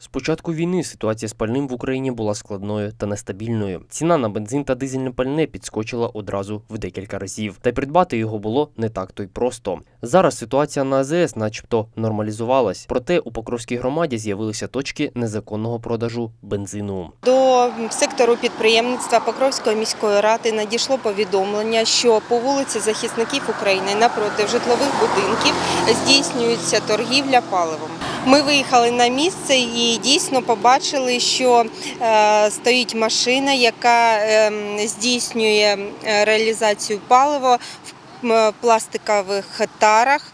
З початку війни ситуація з пальним в Україні була складною та нестабільною. Ціна на бензин та дизельне пальне підскочила одразу в декілька разів, та й придбати його було не так то й просто. Зараз ситуація на АЗС, начебто, нормалізувалась. Проте у Покровській громаді з'явилися точки незаконного продажу бензину. До сектору підприємництва Покровської міської ради надійшло повідомлення, що по вулиці захисників України напроти житлових будинків здійснюється торгівля паливом. Ми виїхали на місце і дійсно побачили, що е, стоїть машина, яка е, здійснює е, реалізацію палива в пластикових тарах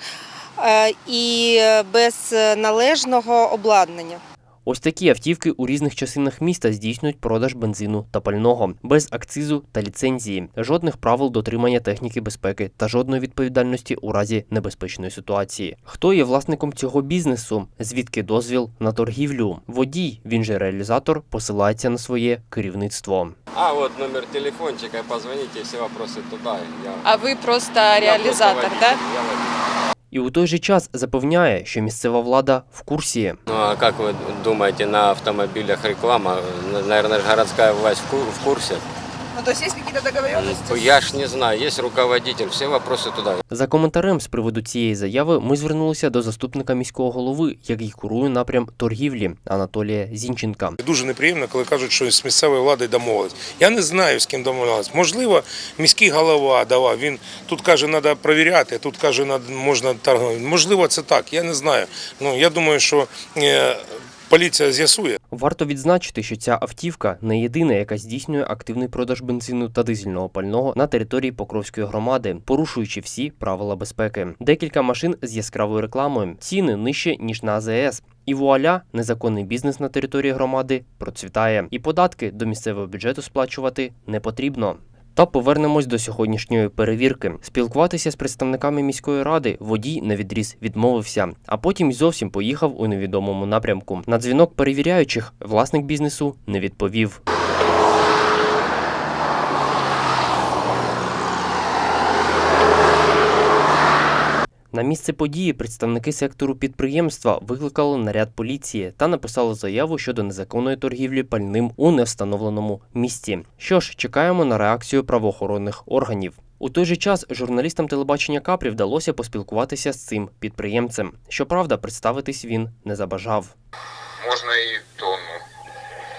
е, і без належного обладнання. Ось такі автівки у різних частинах міста здійснюють продаж бензину та пального без акцизу та ліцензії, жодних правил дотримання техніки безпеки та жодної відповідальності у разі небезпечної ситуації. Хто є власником цього бізнесу? Звідки дозвіл на торгівлю? Водій, він же реалізатор, посилається на своє керівництво. А вот номер телефончика, позвоните, все вопросы туда. Я, А ви просто реалізатор, так? я водитель. І у той же час запевняє, що місцева влада в курсі. Ну а как ви думаєте, на автомобілях реклама? Наверное, городська власть в ку- в курсе? Ну, то есть есть какие-то договоренности? Ну, Я ж не знаю, есть руководитель, все вопросы туда. За коментарем з приводу цієї заяви ми звернулися до заступника міського голови, який курує напрям торгівлі Анатолія Зінченка. Дуже неприємно, коли кажуть, що з місцевою владою домовились. Я не знаю, з ким домовлялись. Можливо, міський голова давав. Він тут каже, треба перевіряти, тут каже, над- можна торгувати. Можливо, це так. Я не знаю. Ну я думаю, що е, поліція з'ясує. Варто відзначити, що ця автівка не єдина, яка здійснює активний продаж бензину та дизельного пального на території Покровської громади, порушуючи всі правила безпеки. Декілька машин з яскравою рекламою, ціни нижче ніж на АЗС. І вуаля, незаконний бізнес на території громади процвітає, і податки до місцевого бюджету сплачувати не потрібно. Та повернемось до сьогоднішньої перевірки. Спілкуватися з представниками міської ради водій на відріз відмовився, а потім зовсім поїхав у невідомому напрямку. На дзвінок перевіряючих власник бізнесу не відповів. На місце події представники сектору підприємства викликали наряд поліції та написали заяву щодо незаконної торгівлі пальним у невстановленому місці. Що ж, чекаємо на реакцію правоохоронних органів. У той же час журналістам телебачення Капрі вдалося поспілкуватися з цим підприємцем. Щоправда, представитись він не забажав. Можно и тонну,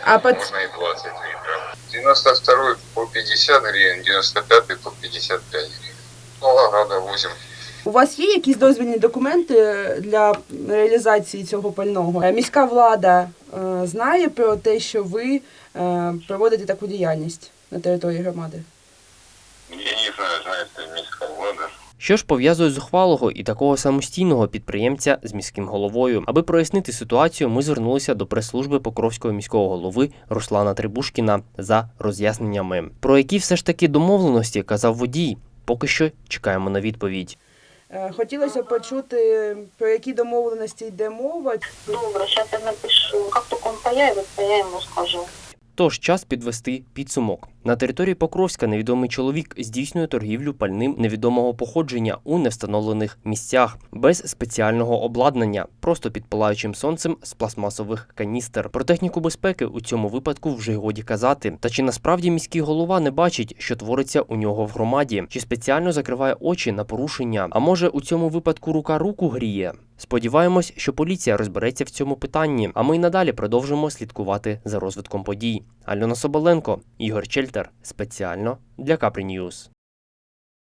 А под... можно и 20 литров. 92 по 50 гривен, 95 по 55 гривен. Волгограда возим. У вас є якісь дозвільні документи для реалізації цього пального? Е, Міська влада е, знає про те, що ви е, проводите таку діяльність на території громади? Я не знаю, знает ли міська влада. Що ж пов'язує зухвалого і такого самостійного підприємця з міським головою? Аби прояснити ситуацію, ми звернулися до прес-служби Покровського міського голови Руслана Трибушкіна за роз'ясненнями. Про які все ж таки домовленості казав водій. Поки що чекаємо на відповідь. Е, Хотілося б почути, про які домовленості йде мова. Добре, зараз я напишу. Як только он появится, я йому скажу. Тож час підвести підсумок. На території Покровська невідомий чоловік здійснює торгівлю пальним невідомого походження у невстановлених місцях без спеціального обладнання, просто під палаючим сонцем з пластмасових каністер. Про техніку безпеки у цьому випадку вже годі казати. Та чи насправді міський голова не бачить, що твориться у нього в громаді, чи спеціально закриває очі на порушення? А може у цьому випадку рука руку гріє? Сподіваємось, що поліція розбереться в цьому питанні, а ми й надалі продовжимо слідкувати за розвитком подій. Альона Соболенко, Ігор Чельтер, спеціально для Капрі Ньюз.